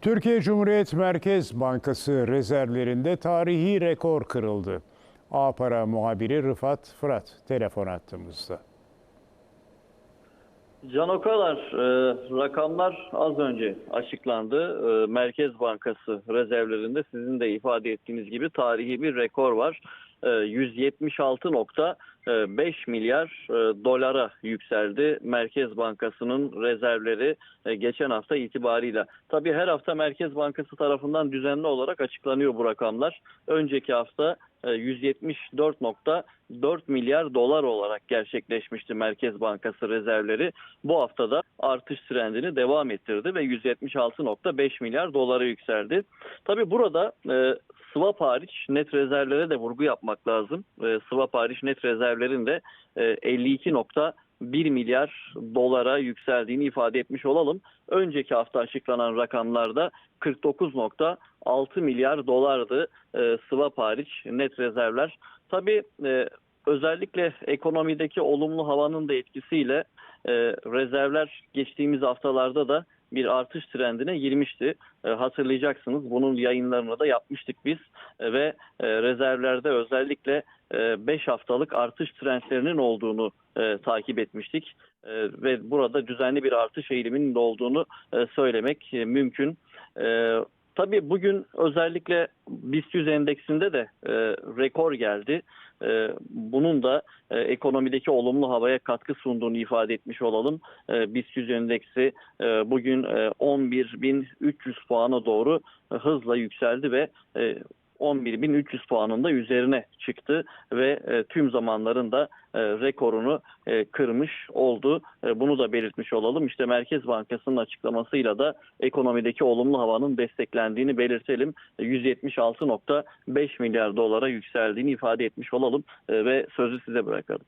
Türkiye Cumhuriyet Merkez Bankası rezervlerinde tarihi rekor kırıldı. A Para muhabiri Rıfat Fırat telefon attığımızda. Can Okalar, e, rakamlar az önce açıklandı. E, Merkez Bankası rezervlerinde sizin de ifade ettiğiniz gibi tarihi bir rekor var. E, 176.5 milyar e, dolara yükseldi Merkez Bankası'nın rezervleri e, geçen hafta itibarıyla. Tabii her hafta Merkez Bankası tarafından düzenli olarak açıklanıyor bu rakamlar. Önceki hafta 174.4 milyar dolar olarak gerçekleşmişti Merkez Bankası rezervleri. Bu haftada artış trendini devam ettirdi ve 176.5 milyar dolara yükseldi. Tabii burada e, swap hariç net rezervlere de vurgu yapmak lazım. E, swap hariç net rezervlerin de e, 52.1 milyar dolara yükseldiğini ifade etmiş olalım. Önceki hafta açıklanan rakamlarda 49.6 milyar dolardı e, swap hariç net rezervler. Tabii e, özellikle ekonomideki olumlu havanın da etkisiyle e, rezervler geçtiğimiz haftalarda da bir artış trendine girmişti. E, hatırlayacaksınız bunun yayınlarını da yapmıştık biz E, ve e, rezervlerde özellikle 5 haftalık artış trendlerinin olduğunu e, takip etmiştik E, ve burada düzenli bir artış eğiliminin olduğunu e, söylemek e, mümkün. E, Tabii bugün özellikle BIST 100 endeksinde de e, rekor geldi. E, bunun da e, ekonomideki olumlu havaya katkı sunduğunu ifade etmiş olalım. E, BIST 100 endeksi e, bugün e, 11.300 puana doğru e, hızla yükseldi ve e, 11.300 puanın da üzerine çıktı ve e, tüm zamanların da e, rekorunu e, kırmış oldu. E, bunu da belirtmiş olalım. İşte Merkez Bankası'nın açıklamasıyla da ekonomideki olumlu havanın desteklendiğini belirtelim. E, 176.5 milyar dolara yükseldiğini ifade etmiş olalım E, ve sözü size bırakalım.